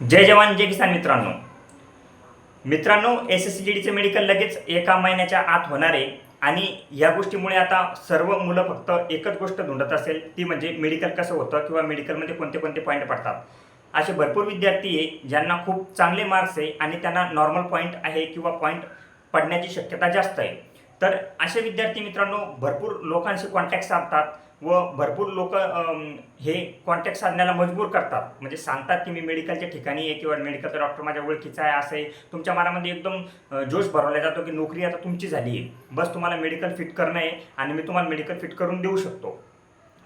जय जवान जय किसान मित्रांनो. मित्रांनो एस एस सी जी डीचे मेडिकल लगेच एका महिन्याच्या आत होणार आहे आणि या गोष्टीमुळे आता सर्व मुलं फक्त एकच गोष्ट धुंडत असेल ती म्हणजे मेडिकल कसं होतं किंवा मेडिकलमध्ये कोणते कोणते पॉईंट पडतात. असे भरपूर विद्यार्थी आहे ज्यांना खूप चांगले मार्क्स आहे आणि त्यांना नॉर्मल पॉईंट आहे किंवा पॉईंट पडण्याची शक्यता जास्त आहे. तर असे विद्यार्थी मित्रांनो भरपूर लोकांशी कॉन्टॅक्ट साधतात व भरपूर लोक हे कॉन्टॅक्ट साधण्याला मजबूर करतात. म्हणजे सांगतात की मी मेडिकलच्या ठिकाणी आहे किंवा मेडिकलचा डॉक्टर माझ्या ओळखीचा आहे असं आहे. तुमच्या मनामध्ये एकदम जोश भरवला जातो की नोकरी आता तुमची झाली आहे. बस तुम्हाला मेडिकल फिट करणं आहे आणि मी तुम्हाला मेडिकल फिट करून देऊ शकतो.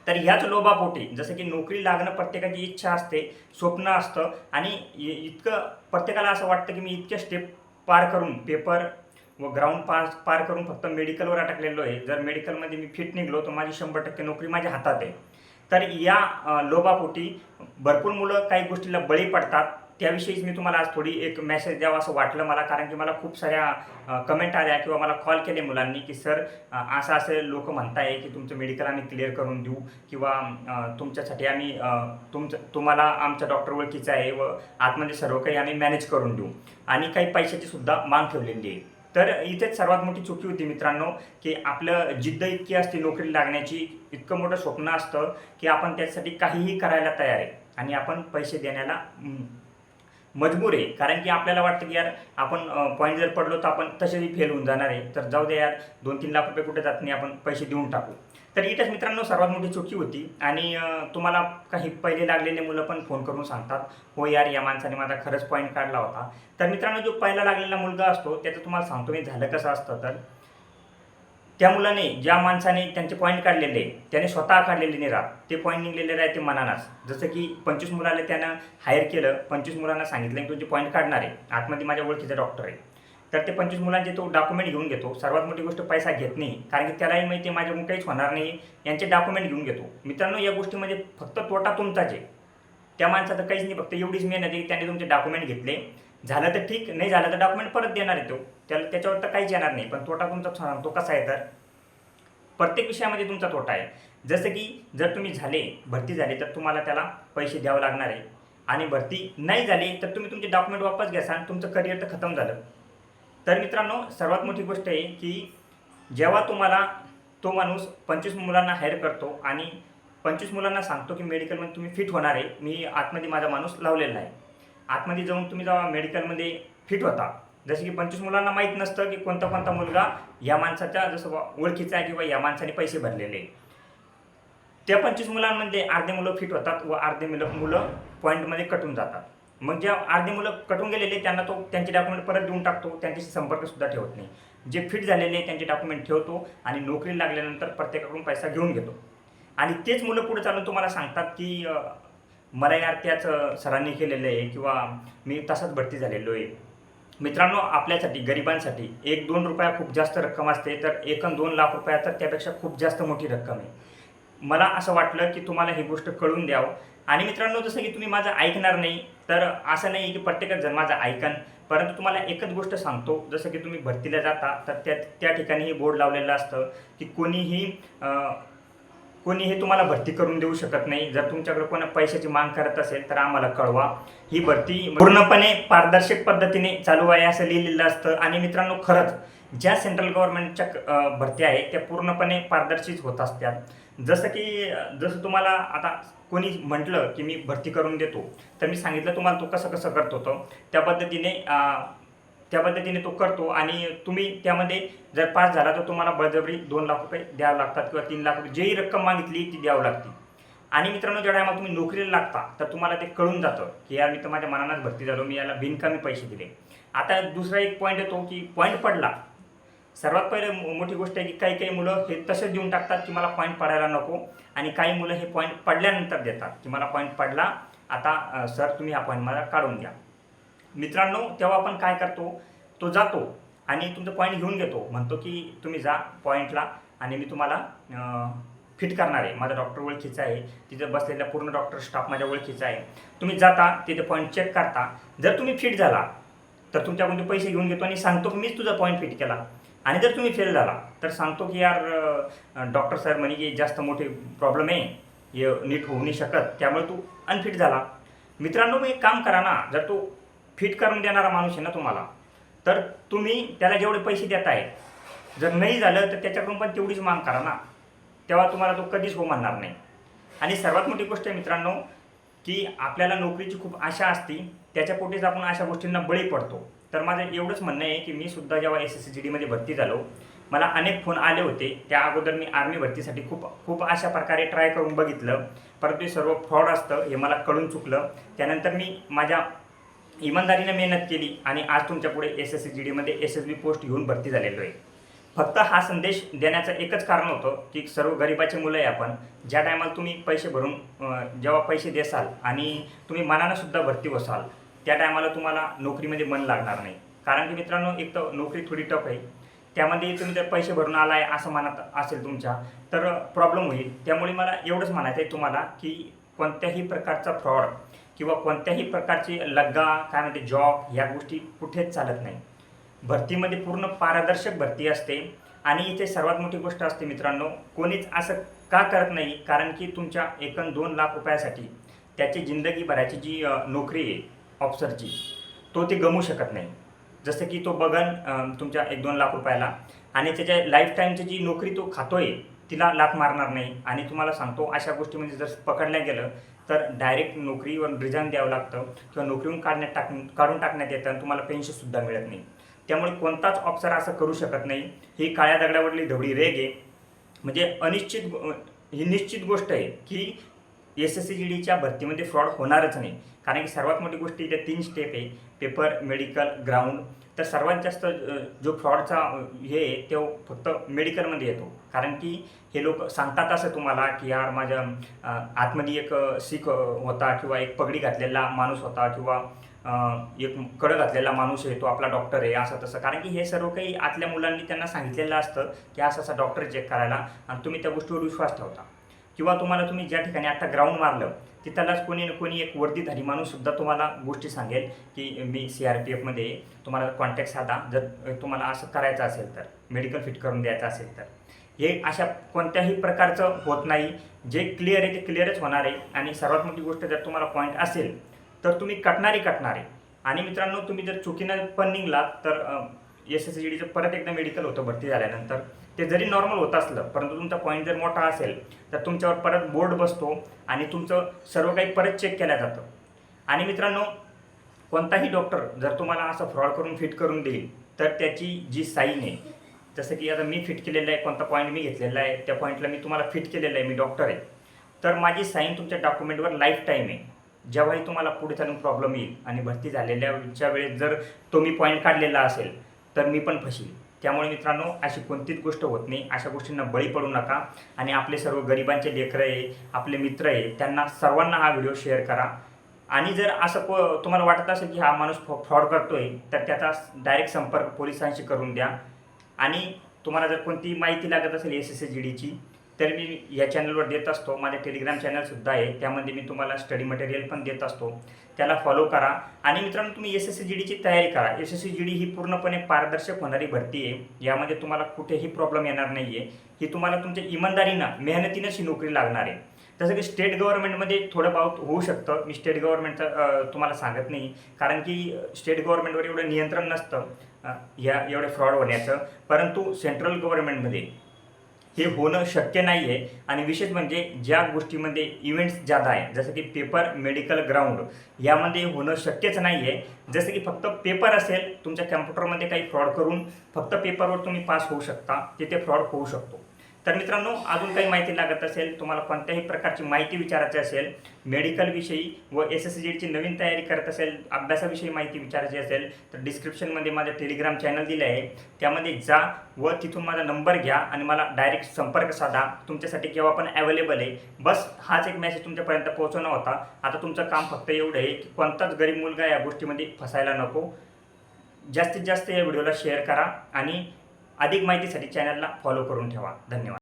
तर ह्याच लोभापोटी जसं की नोकरी लागणं प्रत्येकाची इच्छा असते स्वप्न असतं आणि इतकं प्रत्येकाला असं वाटतं की मी इतक्या स्टेप पार करून पेपर व ग्राउंड पार पार करून फक्त मेडिकलवर अटकलेलो आहे. जर मेडिकलमध्ये मी फिट निघलो तर माझी शंभर टक्के नोकरी माझ्या हातात आहे. तर या लोभापोटी भरपूर मुलं काही गोष्टीला बळी पडतात. त्याविषयीच मी तुम्हाला आज थोडी एक मेसेज द्यावा असं वाटलं मला कारण की मला खूप साऱ्या कमेंट आल्या किंवा मला कॉल केले मुलांनी की सर असं असे लोक म्हणताय की तुमचं मेडिकल आम्ही क्लिअर करून देऊ किंवा तुमच्यासाठी आम्ही तुमचं तुम्हाला आमचा डॉक्टर ओळखीचा आहे व आतमध्ये सर्व काही आम्ही मॅनेज करून देऊ. आणि काही पैशाची सुद्धा मांग ठेवलेली आहे. तर इथेच सर्वात मोठी चुकी होती मित्रांनो की आपलं जिद्द इतकी असते नोकरी लागण्याची इतकं मोठं स्वप्न असतं की आपण त्यासाठी काहीही करायला तयार आहे. आणि आपण पैसे देण्याला मजबूर आहे. कारण की आपल्याला वाटतं की यार आपण पॉईंट जर पडलो तर आपण तसेही फेल होऊन जाणार आहे. तर जाऊ दे यार दोन तीन लाख रुपये कुठे जात नाही आपण पैसे देऊन टाकू. तर इथेच मित्रांनो सर्वात मोठी चुकी होती. आणि तुम्हाला काही पहिले लागलेले मुलं पण फोन करून सांगतात. हो यार या माणसाने माझा खरंच पॉईंट काढला होता. तर मित्रांनो जो पहिला लागलेला मुलगा असतो त्याचं तुम्हाला सांगतो मी झालं कसं असतं तर. त्या मुलाने ज्या माणसाने त्यांचे पॉईंट काढलेले त्याने स्वतः काढलेले नाही राहत. ते पॉईंट निघलेले राहते मनानाच. जसं की पंचवीस मुलाला त्यानं हायर केलं पंचवीस मुलांना सांगितलं की तुझे पॉईंट काढणार आहे. आतमध्ये माझ्या ओळखीचा डॉक्टर आहे. तर ते पंचवीस मुलांचे तो डॉक्युमेंट घेऊन घेतो. सर्वात मोठी गोष्ट पैसा घेत नाही. कारण की त्यालाही माहिती आहे माझ्याकडून काहीच होणार नाही. यांचे डॉक्युमेंट घेऊन घेतो. मित्रांनो या गोष्टीमध्ये फक्त तोटा तुमचाच आहे. त्या माणसाचं काहीच नाही फक्त एवढीच मेहनत आहे की त्याने तुमचे डॉक्युमेंट घेतले. झालं तर ठीक नाही झालं तर डॉक्युमेंट परत देणार आहे तो. त्याला त्याच्यावर तर काहीच येणार नाही. पण तोटा तुमचा तो कसा आहे तर? प्रत्येक विषयामध्ये तुमचा तोटा आहे. जसं की जर तुम्ही झाले भरती झाली तर तुम्हाला त्याला पैसे द्यावं लागणार आहे. आणि भरती नाही झाली तर तुम्ही तुमचे डॉक्युमेंट वापस घ्यासान तुमचं करिअर तर खतम झालं. तर मित्रांनो सर्वात मोठी गोष्ट आहे की जेव्हा तुम्हाला तो माणूस पंचवीस मुलांना हायर करतो आणि पंचवीस मुलांना सांगतो की मेडिकलमध्ये तुम्ही फिट होणार आहे मी आतमध्ये माझा माणूस लावलेला आहे आतमध्ये जाऊन तुम्ही जेव्हा मेडिकलमध्ये फिट होता जसे की पंचवीस मुलांना माहीत नसतं की कोणता कोणता मुलगा या माणसाच्या जसं बा ओळखीचा आहे किंवा या माणसाने पैसे भरलेले आहे. त्या पंचवीस मुलांमध्ये अर्धे मुलं फिट होतात व अर्धे मुलं मुलं पॉईंटमध्ये कटून जातात मग ज्या अर्धे मुलं कटून गेलेले त्यांना तो त्यांचे डॉक्युमेंट परत देऊन टाकतो त्यांच्याशी संपर्कसुद्धा ठेवत नाही. जे फिट झालेले त्यांचे डॉक्युमेंट ठेवतो आणि नोकरी लागल्यानंतर प्रत्येकाकडून पैसा घेऊन घेतो. आणि तेच मुलं पुढे चालून तुम्हाला सांगतात की मला यार त्याच सरांनी केलेलं आहे किंवा मी तसाच भरती झालेलो आहे. मित्रांनो आपल्यासाठी गरिबांसाठी एक दोन रुपया खूप जास्त रक्कम असते तर एक दोन लाख रुपया तर त्यापेक्षा खूप जास्त मोठी रक्कम आहे. मला असं वाटलं की तुम्हाला ही गोष्ट कळून द्यावं. आणि मित्रांनो जसं की तुम्ही माझं ऐकणार नाही तर असं नाही की प्रत्येकच जण माझं ऐकन परंतु तुम्हाला एकच गोष्ट सांगतो जसं की तुम्ही भरतीला जाता तर त्या त्या ठिकाणी बोर्ड लावलेलं असतं की कोणीही कोणीही कोणी हे तुम्हाला भरती करून देऊ शकत नाही. जर तुमच्याकडे कोणा पैशाची माग करत असेल तर आम्हाला कळवा. ही भरती पूर्णपणे पारदर्शक पद्धतीने चालू आहे असं लिहिलेलं असतं. आणि मित्रांनो खरंच ज्या सेंट्रल गव्हर्नमेंटच्या भरती भरत्या आहेत त्या पूर्णपणे पारदर्शीच होत असतात. जसं की जसं तुम्हाला आता कोणी म्हटलं की मी भरती करून देतो तर मी सांगितलं तुम्हाला तो कसं कसं करत होतं त्या पद्धतीने त्या पद्धतीने तो करतो आणि तुम्ही त्यामध्ये जर पास झाला तर तुम्हाला बळजबरी दोन लाख रुपये द्यावं लागतात किंवा तीन लाख रुपये जेही रक्कम मागितली ती द्यावं लागते. आणि मित्रांनो ज्या टायमाला तुम्ही नोकरीला लागता तर तुम्हाला ते कळून जातं की यार मी तर माझ्या मनानंच भरती झालो मी याला बिनकामी पैसे दिले. आता दुसरा एक पॉईंट येतो की पॉईंट पडला सर्वात पहिले मोठी गोष्ट आहे की काही काही मुलं हे तसेच देऊन टाकतात की मला पॉईंट पडायला नको आणि काही मुलं हे पॉईंट पडल्यानंतर देतात की मला पॉईंट पडला आता सर तुम्ही हा पॉईंट मला काढून द्या. मित्रांनो तेव्हा आपण काय करतो? तो जातो आणि तुमचं पॉईंट घेऊन घेतो. म्हणतो की तुम्ही जा पॉईंटला आणि मी तुम्हाला फिट करणार आहे. माझा डॉक्टर ओळखीचा आहे. तिथे बसलेला पूर्ण डॉक्टर स्टाफ माझ्या ओळखीचा आहे. तुम्ही जाता तिथे पॉईंट चेक करता. जर तुम्ही फिट झाला तर तुमच्याकडून पैसे घेऊन घेतो आणि सांगतो की मीच तुझा पॉईंट फिट केला. आणि जर तुम्ही फेल झाला तर सांगतो की यार डॉक्टर साहेब म्हणे की जास्त मोठे प्रॉब्लेम आहे हे नीट होऊ नाही शकत त्यामुळे तू अनफिट झाला. मित्रांनो मी एक काम करा ना जर तो फिट करून देणारा माणूस आहे ना तुम्हाला तर तुम्ही त्याला जेवढे पैसे देत आहे जर नाही झालं तर त्याच्याकडून पण तेवढीच माग करा ना. तेव्हा तुम्हाला तो कधीच हो म्हणणार नाही. आणि सर्वात मोठी गोष्ट आहे मित्रांनो की आपल्याला नोकरीची खूप आशा असते त्याच्या पोटीच आपण अशा गोष्टींना बळी पडतो. तर माझं एवढंच म्हणणं आहे की मी सुद्धा जेव्हा एस एस सी जी डीमध्ये भरती झालो मला अनेक फोन आले होते. त्या अगोदर मी आर्मी भरतीसाठी खूप खूप अशा प्रकारे ट्राय करून बघितलं. परंतु हे सर्व फ्रॉड असतं हे मला कळून चुकलं. त्यानंतर मी माझ्या इमानदारीनं मेहनत केली आणि आज तुमच्यापुढे एस एस सी जी डीमध्ये एस एस बी पोस्ट घेऊन भरती झालेलो आहे. फक्त हा संदेश देण्याचं एकच कारण होतं की सर्व गरिबाचे मुलं आहे आपण. ज्या टायमाला तुम्ही पैसे भरून जेव्हा पैसे देसाल आणि तुम्ही मनानंसुद्धा भरती बसाल त्या टायमाला तुम्हाला नोकरीमध्ये म्हणजे मन लागणार नाही. कारण की मित्रांनो एक तर नोकरी थोडी टफ आहे. त्यामध्ये तुम्ही जर पैसे भरून आलाय असं मानत असेल तुमच्या तर प्रॉब्लेम होईल. त्यामुळे मला एवढंच म्हणायचं आहे तुम्हाला की कोणत्याही प्रकारचा फ्रॉड किंवा कोणत्याही प्रकारची लग्गा काय म्हणते जॉब ह्या गोष्टी कुठेच चालत नाही. भरतीमध्ये पूर्ण पारदर्शक भरती असते. आणि इथे सर्वात मोठी गोष्ट असते मित्रांनो कोणीच असं का करत नाही? कारण की तुमच्या एकूण दोन लाख रुपयासाठी त्याची जिंदगी भरायची जी नोकरी आहे ऑफिसरची तो ते गमू शकत नाही. जसं की तो बघन तुमच्या एक दोन लाख रुपयाला. आणि त्याच्या लाईफ टाईमची जी नोकरी तो खातोय तिला लात मारणार नाही. आणि तुम्हाला सांगतो अशा गोष्टीमध्ये म्हणजे जर पकडल्या गेलं तर डायरेक्ट नोकरीवर रिझाईन द्यावं लागतं. किंवा नोकरीहून काढण्यात टाक काढून टाकण्यात येतं आणि तुम्हाला पेन्शनसुद्धा मिळत नाही. त्यामुळे कोणताच ऑफिसर असं करू शकत नाही. ही काळ्या दगडावरली धवडी रेग आहे. म्हणजे अनिश्चित गो- ही निश्चित गोष्ट आहे की एस एस सी जी डीच्या भरतीमध्ये फ्रॉड होणारच नाही. कारण की सर्वात मोठी गोष्ट इथे तीन स्टेप आहे. पेपर मेडिकल ग्राउंड तर सर्वात जास्त जो फ्रॉडचा हे आहे तो फक्त मेडिकलमध्ये येतो. कारण की हे लोक सांगतात असं तुम्हाला की यार माझ्या आतमध्ये एक सीख होता किंवा एक पगडी घातलेला माणूस होता किंवा एक कडं घातलेला माणूस आहे तो आपला डॉक्टर आहे असं तसं. कारण की हे सर्व काही आतल्या मुलांनी त्यांना सांगितलेलं असतं की असं असं डॉक्टर चेक करायला आणि तुम्ही त्या गोष्टीवर विश्वास ठेवता. किंवा तुम्हाला तुम्ही ज्या ठिकाणी आता ग्राउंड मारलं तिथलाच कोणी ना कोणी एक वर्दीधारी माणूससुद्धा तुम्हाला गोष्टी सांगेल की मी सी आर पी एफमध्ये तुम्हाला कॉन्टॅक्ट साधा. जर तुम्हाला असं करायचं असेल तर मेडिकल फिट करून द्यायचं असेल तर. हे अशा कोणत्याही प्रकारचं होत नाही. जे क्लिअर आहे ते क्लिअरच होणार आहे. आणि सर्वात मोठी गोष्ट जर तुम्हाला पॉईंट असेल तर तुम्ही कटणारे कटणार. आहे आणि मित्रांनो तुम्ही जर चुकीनं पण निघलात तर एस एस सी डीचं परत एकदा मेडिकल होतं भरती झाल्यानंतर. ते जरी नॉर्मल होत असलं परंतु तुमचा पॉईंट जर मोठा असेल तर तुमच्यावर परत बोर्ड बसतो आणि तुमचं सर्व काही परत चेक केलं जातं. आणि मित्रांनो कोणताही डॉक्टर जर तुम्हाला असं फ्रॉड करून फिट करून देईल तर त्याची जी साईन आहे जसं की आता मी फिट केलेलं आहे कोणता पॉईंट मी घेतलेला आहे त्या पॉईंटला मी तुम्हाला फिट केलेलं आहे मी डॉक्टर आहे. तर माझी साईन तुमच्या डॉक्युमेंटवर लाईफ टाईम आहे. जेव्हाही तुम्हाला पुढे चालून प्रॉब्लेम येईल आणि भरती झालेल्याच्या वेळेस जर तो मी पॉईंट काढलेला असेल तर मी पण फशील त्यामुळे मित्रांनो अशी कोणतीच गोष्ट होत नाही. अशा गोष्टींना बळी पडू नका. आणि आपले सर्व गरिबांचे लेकरं आहे आपले मित्र आहे त्यांना सर्वांना हा व्हिडिओ शेअर करा. आणि जर असं को तुम्हाला वाटत असेल की हा माणूस फ्रॉड करतोय तर त्याचा डायरेक्ट संपर्क पोलिसांशी करून द्या. आणि तुम्हाला जर कोणती माहिती लागत असेल एस एस सी जी डीची तर मी या चॅनलवर देत असतो. माझे टेलिग्राम चॅनलसुद्धा आहे. त्यामध्ये मी तुम्हाला स्टडी मटेरियल पण देत असतो. त्याला फॉलो करा. आणि मित्रांनो तुम्ही एस एस सी जी डीची तयारी करा. S S C G D ही पूर्णपणे पारदर्शक होणारी भरती आहे. यामध्ये तुम्हाला कुठेही प्रॉब्लेम येणार नाही आहे ही तुम्हाला तुमच्या इमानदारीनं मेहनतीनंच ही नोकरी लागणार आहे. जसं की स्टेट गव्हर्नमेंटमध्ये थोडं बहुत होऊ शकतं. मी स्टेट गव्हर्नमेंटचं तुम्हाला सांगत नाही. कारण की स्टेट गव्हर्नमेंटवर एवढं नियंत्रण नसतं. या एवढे फ्रॉड होण्याचं. परंतु सेंट्रल गव्हर्नमेंटमध्ये हे होणं शक्य नाही आहे आणि विशेष म्हणजे ज्या गोष्टीमध्ये इव्हेंट्स जादा आहे जसं की पेपर मेडिकल ग्राउंड यामध्ये होणं शक्यच नाही आहे जसं की फक्त पेपर असेल तुमच्या कॅम्प्युटरमध्ये काही फ्रॉड करून फक्त पेपरवर तुम्ही पास होऊ शकता तिथे फ्रॉड होऊ शकतो. तर मित्रांनो अजून काही माहिती लागत असेल तुम्हाला कोणत्याही प्रकारची माहिती विचारायची असेल मेडिकलविषयी व एस एस सी जीची नवीन तयारी करत असेल अभ्यासाविषयी माहिती विचारायची असेल तर डिस्क्रिप्शनमध्ये माझं टेलिग्राम चॅनल दिले आहे. त्यामध्ये जा व तिथून माझा नंबर घ्या आणि मला डायरेक्ट संपर्क साधा. तुमच्यासाठी केव्हा पण अवेलेबल आहे. बस हाच एक मेसेज तुमच्यापर्यंत पोहोचवणं होता. आता तुमचं काम फक्त एवढं आहे की कोणताच गरीब मुलगा या गोष्टीमध्ये फसायला नको. जास्तीत जास्त या व्हिडिओला शेअर करा आणि अधिक माहितीसाठी चॅनलला फॉलो करून ठेवा. धन्यवाद.